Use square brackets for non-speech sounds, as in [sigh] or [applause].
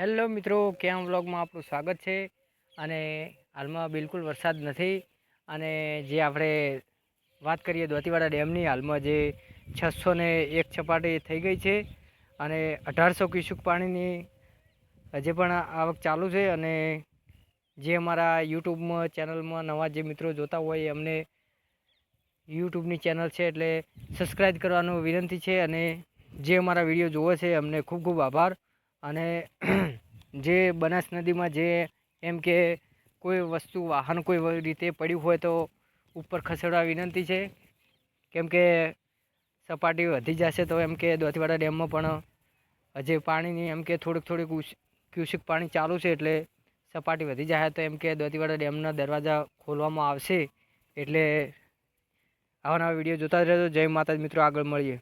Hello મિત્રો, કેમ વ્લોગમાં આપણું સ્વાગત છે? અને હાલમાં બિલકુલ વરસાદ નથી. અને જે આપણે વાત કરીએ દોતીવાડા ડેમની, હાલમાં જે છસો ને એક સપાટી થઈ ગઈ છે અને અઢારસો ક્યુસુક પાણીની હજી પણ આવક ચાલુ છે. અને જે અમારા યુટ્યુબમાં, ચેનલમાં નવા જે મિત્રો જોતા હોય, એમને યુટ્યુબની ચેનલ છે એટલે સબસ્ક્રાઈબ કરવાનું વિનંતી છે. અને જે અમારા વીડિયો જોવે છે અમને ખૂબ ખૂબ આભાર. અને [clears throat] જે બનાસ નદીમાં જે એમ કે કોઈ વસ્તુ, વાહન કોઈ રીતે પડ્યું હોય તો ઉપર ખસેડવા વિનંતી છે. કેમ કે સપાટી વધી જશે તો એમ કે દોતીવાડા ડેમમાં પણ હજી પાણીની એમ કે થોડુંક, થોડીક ક્યુસિક પાણી ચાલુ છે એટલે સપાટી વધી જાય તો એમ કે દોતીવાડા ડેમના દરવાજા ખોલવામાં આવશે. એટલે આવા નવા વીડિયો જોતા રહેજો. જય માતાજી મિત્રો, આગળ મળીએ.